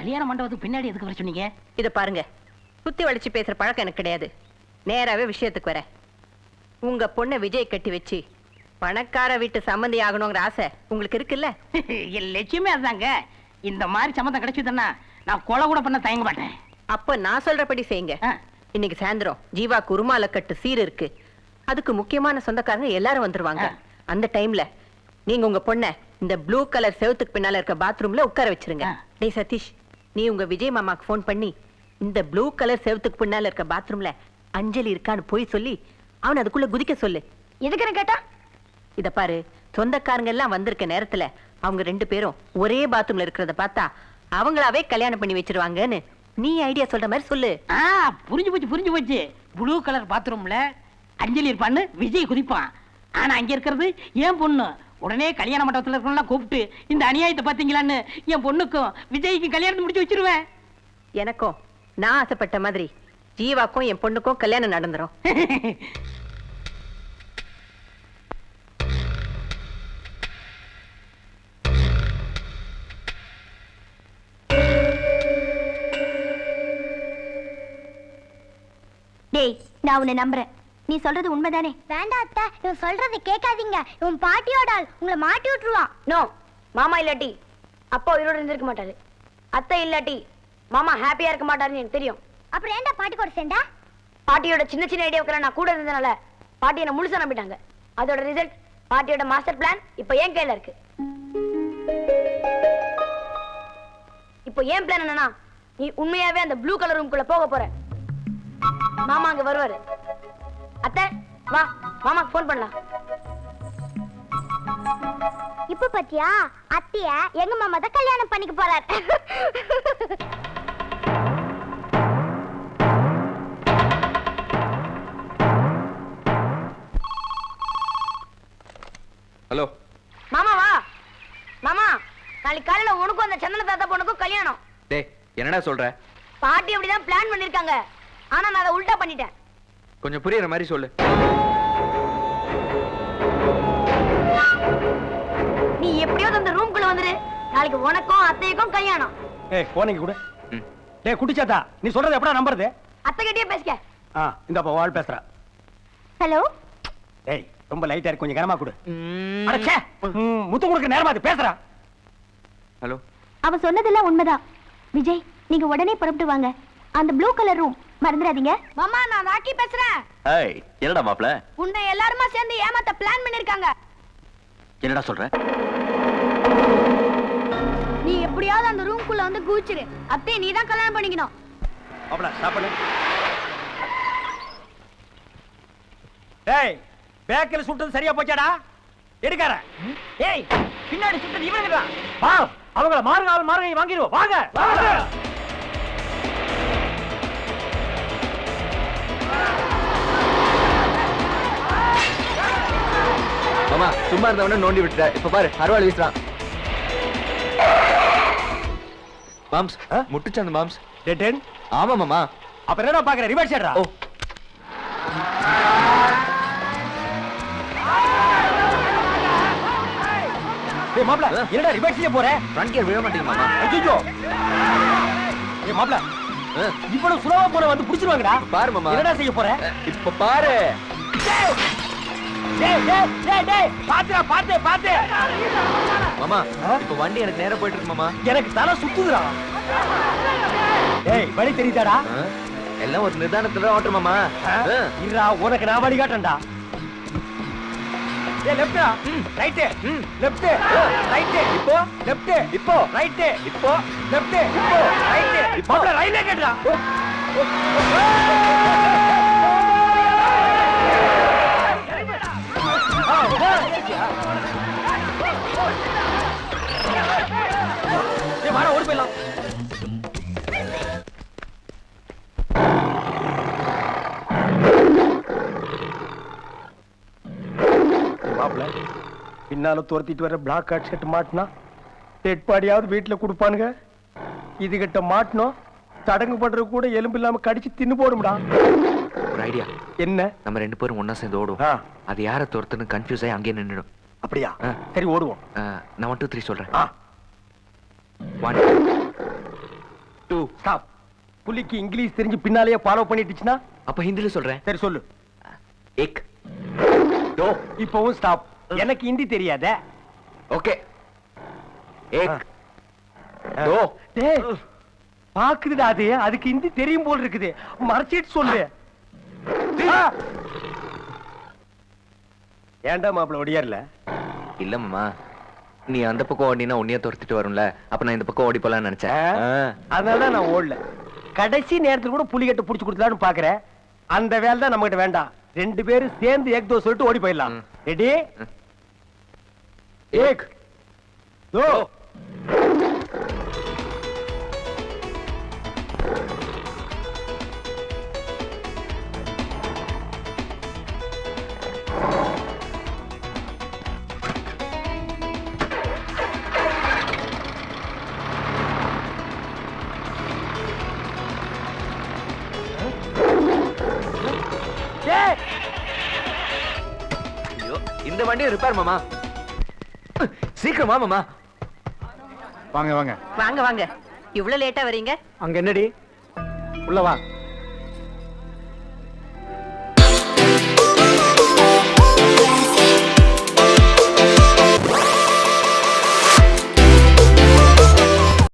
கல்யாண மண்டபத்துக்கு பின்னாடி எதுக்கு வர சொன்னீங்க? இத பாருங்க. குத்தி வளைச்சு பேசுற பழக்கம் எனக்கு கிடையாது. நேராவே விஷயத்துக்கு வரேன். உங்க பொண்ணை விஜய் கட்டி வச்சு பணக்கார வீட்டு சம்மந்தி ஆகணுங்கிற ஆசை உங்களுக்கு இருக்குல்ல? என் லட்சியமே அதுதாங்க. இந்த மாதிரி சம்மந்தம் கிடைச்சதுன்னா நான் கொலை கூட பண்ண தயங்க மாட்டேன். அப்ப நான் சொல்றபடி செய்யுங்க. இன்னைக்கு சாயந்தரம் ஜீவா குருமால கட்டு சீர் இருக்கு. அதுக்கு முக்கியமான சொந்தக்காரங்க எல்லாரும் வந்துருவாங்க. அந்த டைம்ல நீங்க உங்க பொண்ண இந்த ப்ளூ கலர் செவத்துக்கு பின்னால இருக்க பாத்ரூம்ல உட்கார வச்சிருங்க. டேய் சதீஷ் நீ உங்க விஜய் மாமாக்கு ஃபோன் பண்ணி இந்த ப்ளூ கலர் செவத்துக்கு பின்னால இருக்க பாத்ரூம்ல அஞ்சலி இருக்கான்னு போய் சொல்லி அவனை அதுக்குள்ள குதிக்க சொல்லு. எதுக்குன்னு கேட்டா? இத பாரு சொந்தக்காரங்க எல்லாம் வந்திருக்க நேரத்துல அவங்க ரெண்டு பேரும் ஒரே பாத்ரூம்ல இருக்கிறத பார்த்தா அவங்களாவே கல்யாணம் பண்ணி வச்சிருவாங்கன்னு நீ ஐடியா சொல்ற மாதிரி சொல்லு. ஆ புரிஞ்சு போச்சு புரிஞ்சு போச்சு. ப்ளூ கலர் பாத்ரூம்ல அஞ்சலி இருப்பான்னு விஜய் குதிப்பான். ஆனா அங்க இருக்கிறது என் பொண்ணு? உடனே கல்யாண மண்டபத்துல இருக்கவங்களாம் கூப்பிட்டு இந்த அநியாயத்தை பாத்தீங்களான்னு என் பொண்ணுக்கும் விஜய்க்கு கல்யாணத்தை முடிச்சு வச்சிருவேன். எனக்கும் நான் ஆசைப்பட்ட மாதிரி ஜீவாக்கும் என் பொண்ணுக்கும் கல்யாணம் நடந்துரும். டேய் நான் உன்னை நம்புறேன். நீ சொல்றது உண்மைதானே? வேண்டாம் அத்தை இவன் சொல்றது கேட்காதீங்க. இவன் பாட்டியோட ஆள் உங்களை மாட்டி விட்டுருவான். நோ மாமா இல்லாட்டி அப்பா உயிரோட இருந்திருக்க மாட்டாரு. அத்தை இல்லாட்டி மாமா ஹாப்பியா இருக்க மாட்டாருன்னு எனக்கு தெரியும். அப்புறம் ஏன்டா பாட்டி கூட சேர்ந்தா? பாட்டியோட சின்ன சின்ன ஐடியாவுக்கு நான் கூட இருந்ததுனால பாட்டி என்ன முழுசா நம்பிட்டாங்க. அதோட ரிசல்ட் பாட்டியோட மாஸ்டர் பிளான் இப்போ என் கையில இருக்கு. இப்போ ஏன் பிளான் என்னன்னா நீ உண்மையாவே அந்த ப்ளூ கலர் ரூம்குள்ள போக போற. மாமா அங்க வருவாரு. அத்தை வா மாமாக்கு ஃபோன் பண்ணலாம். இப்ப பாத்தியா? அத்திய எங்க மாமா தான் கல்யாணம் பண்ணிக்க போறார். ஹலோ. மாமா வா. மாமா நாளைக்கு காலையில உனக்கும் அந்த சந்தன தாத்தா பொண்ணுக்கும் கல்யாணம். டேய் என்னடா சொல்ற? பாட்டி அப்படிதான் பிளான் பண்ணிருக்காங்க. ஆனா நான் அதை உல்டா பண்ணிட்டேன். கொஞ்சம் புரியுற மாதிரி சொல்லு. நீ எப்படியாவது அந்த ரூம்குள்ள வந்துரு. நாளைக்கு உனக்கும் அத்தைக்கும் கல்யாணம். ஏய் போனீங்க கூட. டேய் குட்டிச்சாத்தா நீ சொல்றது எப்படா நம்புறது? அத்தை கிட்டே பேசிக்க. ஆ இந்த வாழ் பேசுற. ஹலோ? டேய் ரொம்ப லைட்டா இருக்கு கொஞ்சம் கனமா கொடு. அடச்சே ம், முத்து கொடுக்க நேரமா அது பேசுறா. ஹலோ? அவ சொன்னதெல்லாம் உண்மைதான். விஜய் நீங்க உடனே புறப்பட்டு வாங்க. அந்த ப்ளூ கலர் ரூம் மறந்துடாதீங்க. மாமா நான் ராக்கி பேசுறேன். ஏய் என்னடா மாப்ள உன்னை எல்லாருமா சேர்ந்து ஏமாத்த பிளான் பண்ணிருக்காங்க. என்னடா சொல்ற? நீ எப்படியாவது அந்த ரூம்குள்ள வந்து கூச்சிரு அத்தை நீ தான் கல்யாணம் பண்ணிக்கணும். மாப்ள ஸ்டாப் பண்ணு டேய் பேக்கில் சுட்டது சரியா போச்சாடா? எடுக்கார ஏய் பின்னாடி சுத்தது இவனுக்கு தான். வா அவங்கள மாறுங்க ஆள் மாறுங்க வாங்கிடுவோம் வாங்க. வாங்க. மாமா சும்மா இருந்தவன நோண்டி விட்டுட்ட. இப்ப பாரு அருவாள் வீசுறான். மாம்ஸ்? முட்டுச்சந்து மாம்ஸ். டெட் ஆமா மாமா. அப்புறம் என்னடா பாக்குற? ரிவர்ஸ் ஏடுறா. ஓ. டேய் மாப்ள. என்னடா ரிவர்ஸ்லயே போற? ஃப்ரண்ட் கியர் விழ மாட்டீங்க மாமா. ஐயோ ஏய் மாப்ள இவ்வளவு சுலபமா போற வந்து புடிச்சிருவாங்கடா. பாரு மாமா. என்னடா செய்ய போற? இப்ப பாரு. பாத்துடா பாத்து பாத்து. மாமா? இப்ப வண்டி எனக்கு நேரா போயிட்டு இருக்கு மாமா. எனக்கு தலை சுத்துதுடா. டேய் வழி தெரியுதாடா? எல்லாம் ஒரு நிதானத்துல ஓட்டு மாமா. இருடா உனக்கு நான் வழி காட்டேன்டா ஏய் லெஃப்டா ரைட். லெஃப்ட் ரைட் இப்போ? லெஃப்ட் இப்போ? ரைட் இப்போ? லெஃப்ட் இப்போ? ரைட் இப்போ. மாப்ள ரைட்ல வாடா ஓடி போயிடலாம் மாப்பிள பின்னால துரத்திட்டு வர பிளாக் கார்ட் ஷர்ட் மாட்டினா டெட் பாடியாவது வீட்டுல கொடுப்பானுங்க. இதுகிட்ட மாட்டினோம் சடங்கு பண்றது கூட எலும்பு இல்லாம கடிச்சு தின்னு போடும்டா. ஐடியா என்ன? நம்ம ரெண்டு பேரும் ஒன்னா சேர்ந்து ஓடுவோம். அது யார துரத்துன்னு கன்ஃபியூஸ் ஆகி அங்கேயே நின்றுடும் அப்படியா? சரி ஓடுவோம். நான் ஒன் டூ த்ரீ சொல்றேன். டூ ஸ்டாப் புலிக்கு இங்கிலீஷ் தெரிஞ்சு பின்னாலேயே ஃபாலோ பண்ணிட்டுச்சுன்னா? அப்ப ஹிந்தில சொல்றேன். சரி சொல்லு. ஏக் டோ இப்போவும் ஸ்டாப் எனக்கு ஹிந்தி தெரியாத. ஓகே ஏக் டோ டேய் பாக்குதுடா அது. அதுக்கு ஹிந்தி தெரியும் போல் இருக்குது. மறைச்சிட்டு சொல்லு. ஏன்டா மாப்பிள ஒடியார்ல இல்ல மாமா. நீ அந்த பக்கம் ஓடினா உன்னைய துரத்திட்டு வரும்ல. அப்ப நான் இந்த பக்கம் ஓடி போலாம்னு நினைச்சேன். ஆ. அதனால தான் நான் ஓடல. கடைசி நேரத்துல கூட புலிகட்டை புடிச்சு கொடுத்தலான்னு பாக்குறேன். அந்த வேலை தான் நம்மகிட்ட வேண்டாம். ரெண்டு பேரும் சேர்ந்து ஏக் தோ சொல்லிட்டு ஓடி போயிடலாம். ரெடி? ஏக் தோ. இந்த வண்டியை ரிப்பேர் மாமா. சீக்கிரமா மாமா. வாங்க வாங்க. வாங்க வாங்க. இவ்வளவு லேட்டா வரீங்க? அங்க என்னடி? உள்ள வா.